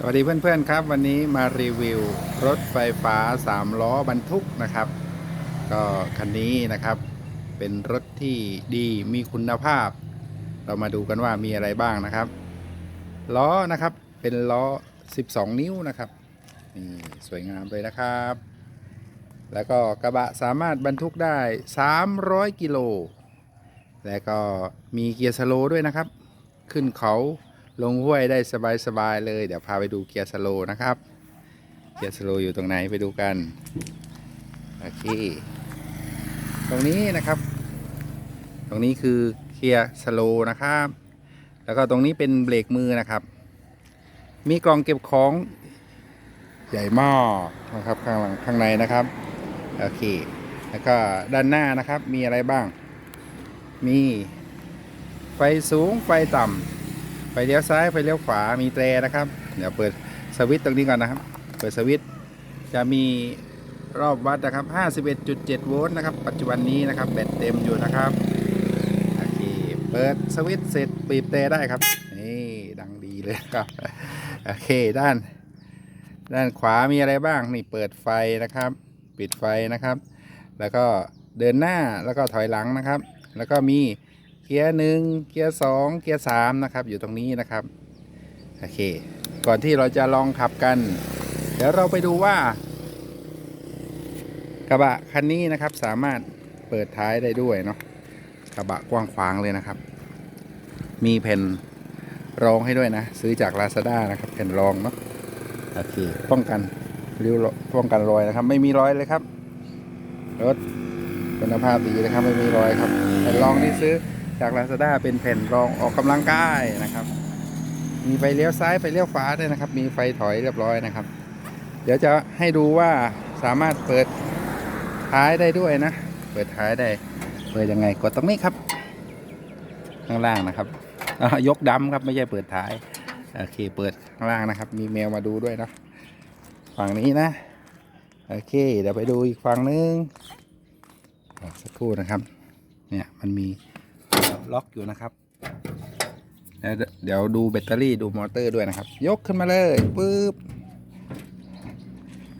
สวัสดีเพื่อนๆครับ วันนี้มารีวิวรถไฟฟ้า 3 ล้อบรรทุกนะครับ ก็คันนี้นะครับ เป็นรถที่ดีมีคุณภาพ เรามาดูกันว่ามีอะไรบ้างนะครับ ล้อนะครับเป็นล้อ 12 นิ้วนะครับนี่สวยงามเลยนะครับ แล้วก็กระบะสามารถบรรทุกได้ 300 กิโลแล้วก็มีเกียร์สโลด้วยนะครับ ขึ้นเขา ลงห้วยได้สบายๆเลย เดี๋ยวพาไปดูเกียร์สโลนะครับ เกียร์สโลอยู่ตรงไหนไปดูกัน โอเค ตรงนี้นะครับ ตรงนี้คือเกียร์สโลนะครับ แล้วก็ตรงนี้เป็นเบรกมือนะครับ มีกล่องเก็บของใหญ่มากนะครับข้างหลังข้างในนะครับ โอเค แล้วก็ด้านหน้านะครับมีอะไรบ้าง มีไฟสูงไฟต่ำ เลี้ยวซ้ายไฟเลี้ยวขวามีแตรนะครับ เดี๋ยวเปิดสวิตช์ตรงนี้ก่อนนะครับ เปิดสวิตช์จะมีรอบวัดนะครับ 51.7 โวลต์นะครับ ปัจจุบันนี้นะครับแบตเต็มอยู่นะครับโอเคเปิดสวิตช์เสร็จปีบแตรได้ครับนี่ดังดีเลยครับโอเคด้าน ด้านขวามีอะไรบ้างนี่เปิดไฟนะครับ ปิดไฟนะครับ แล้วก็เดินหน้าแล้วก็ถอยหลังนะครับ แล้วก็มี เกียร์หนึ่งเกียร์สองเกียร์สามนะครับ อยู่ตรงนี้นะครับ โอเค ก่อนที่เราจะลองขับกัน เดี๋ยวเราไปดูว่า กระบะคันนี้นะครับสามารถเปิดท้ายได้ด้วยเนาะกระบะกว้างขวางเลยนะครับ มีแผ่นรองให้ด้วยนะ ซื้อจาก Lazada นะครับแผ่นรองเนาะโอเคป้องกันริ้วป้องกันรอยนะครับ ไม่มีรอยเลยครับรถคุณภาพดีนะครับไม่มีรอยครับแผ่นรองที่ซื้อ จาก Lazada เป็นแผ่นรองออกกำลังกายนะครับ มีไฟเลี้ยวซ้ายไฟเลี้ยวขวาด้วยนะครับ มีไฟถอยเรียบร้อยนะครับ เดี๋ยวจะให้ดูว่าสามารถเปิดท้ายได้ด้วยนะ เปิดท้ายได้ เปิดยังไงกดตรงนี้ครับ ข้างล่างนะครับยกดำครับไม่ใช่เปิดท้ายโอเคเปิดข้างล่างนะครับ มีแมวมาดูด้วยนะฝั่งนี้นะโอเค เดี๋ยวไปดูอีกฝั่งนึงสักครู่นะครับ เนี่ยมันมี ล็อกอยู่นะครับแล้วเดี๋ยวดูแบตเตอรี่ดูมอเตอร์ด้วยนะครับ ยกขึ้นมาเลยปึ๊บ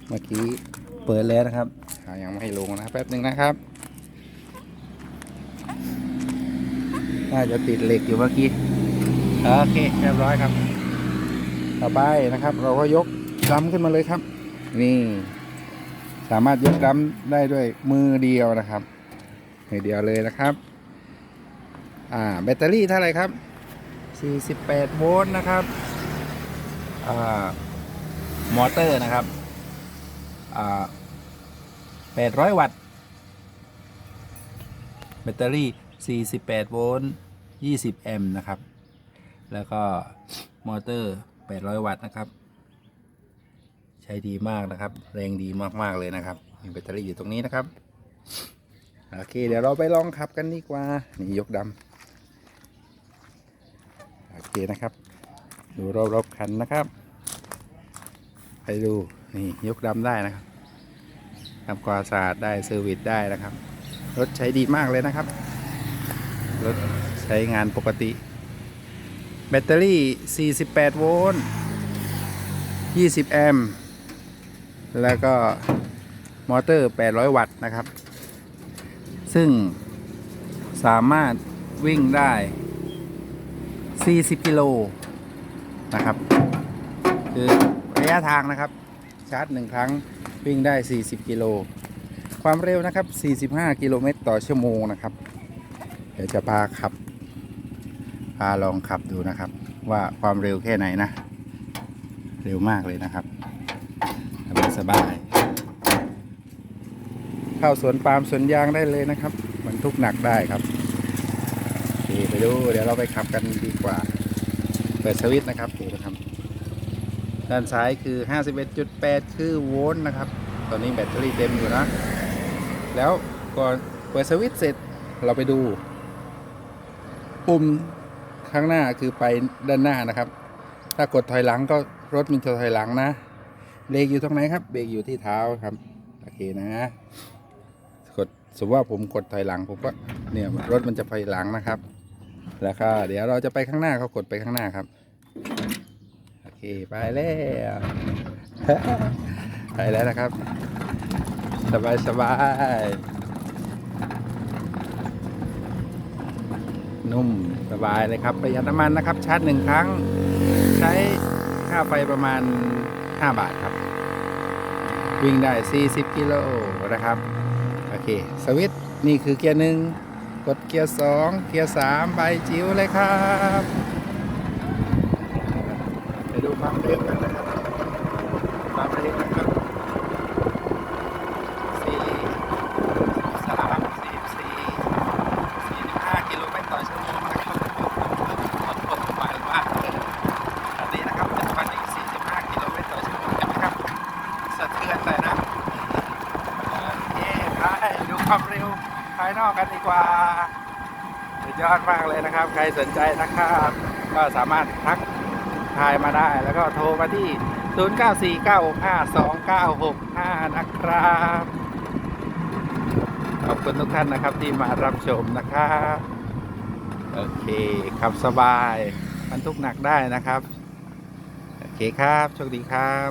เมื่อกี้เปิดแล้วนะครับยังไม่ให้ลงนะครับแป๊บหนึ่งนะครับน่าจะติดเหล็กอยู่เมื่อกี้โอเคเรียบร้อยครับ ต่อไปนะครับ เราก็ยกดำขึ้นมาเลยครับ นี่ สามารถยกดำได้ด้วยมือเดียวนะครับมือเดียวเลยนะครับ อ่าแบตเตอรี่เท่าไรครับ 48 โวลต์นะครับอ่ามอเตอร์นะครับอ่า800 วัตต์ แบตเตอรี่ 48 โวลต์ 20 แอมป์นะครับ แล้วก็มอเตอร์ 800 วัตต์นะครับ ใช้ดีมากนะครับ แรงดีมาก ๆ เลยนะครับมีแบตเตอรี่อยู่ตรงนี้นะครับ โอเค เดี๋ยวเราไปลองขับกันดีกว่า นี่ยกดำ นะครับ ดูรอบๆคันนะครับ ไปดูนี่ยกดำได้นะครับทำความสะอาดได้เซอร์วิสได้นะครับ รถใช้ดีมากเลยนะครับ รถใช้งานปกติ แบตเตอรี่ 48 โวลต์ 20 แอมป์ แล้วก็มอเตอร์ 800 วัตต์นะครับ ซึ่งสามารถวิ่งได้ 40กิโลนะครับ คือระยะทางนะครับ ชาร์จหนึ่งครั้งวิ่งได้ 40 กิโล ความเร็วนะครับ 45 กิโลเมตรต่อชั่วโมงนะครับ เดี๋ยวจะพาขับ พาลองขับดูนะครับ ว่าความเร็วแค่ไหนนะ เร็วมากเลยนะครับสบายเข้าสวนปาล์มสวนยางได้เลยนะครับบรรทุกหนักได้ครับ โอเคไปดู เดี๋ยวเราไปขับกันดีกว่า เปิดสวิตช์นะครับดูนะครับ ด้านซ้ายคือ 51.8 คือโวลต์นะครับ ตอนนี้แบตเตอรี่เต็มอยู่นะ แล้วก่อนเปิดสวิตช์เสร็จเราไปดู ปุ่มข้างหน้าคือไปด้านหน้านะครับ ถ้ากดถอยหลังก็รถมันจะถอยหลังนะ เบรกอยู่ตรงไหนครับ เบรกอยู่ที่เท้าครับ โอเคนะ กด สมมติว่าผมกดถอยหลังผมก็เนี่ยรถมันจะถอยหลังนะครับ แล้วก็เดี๋ยวเราจะไปข้างหน้าเขากดไปข้างหน้าครับ โอเคเคไปแล้วไปแล้วนะครับ สบายสบายนุ่มสบายเลยครับประหยัดน้ำมันนะครับ ชาร์จหนึ่งครั้ง ใช้ค่าไฟประมาณ 5 บาทครับ วิ่งได้ 40 กิโลนะครับ โอเค สวิตช์นี่คือเกียร์หนึ่ง กดเกียร์สองเกียร์สามใบจิ๋วเลยครับ ไปดูความเร็วกันนะครับ ความเร็วนะครับสี่สามสี่สี่สี่สิบห้ากิโลเมตรต่อชั่วโมงนะครับผมหมายว่าอันนี้นะครับปัจจุบันนี้45 กิโลเมตรต่อชั่วโมงเห็นไหมครับสะเทือนเลยนะ โอเคไปดูความเร็วภายนอกกันดีกว่าสุด ยอดมากเลยนะครับ ใครสนใจนะครับก็สามารถทักทายมาได้แล้วก็โทรมาที่ 0949652965 นะครับ ขอบคุณทุกท่านนะครับที่มารับชมนะครับโอเคขับสบายบรรทุกหนักได้นะครับ โอเคครับ โชคดีครับ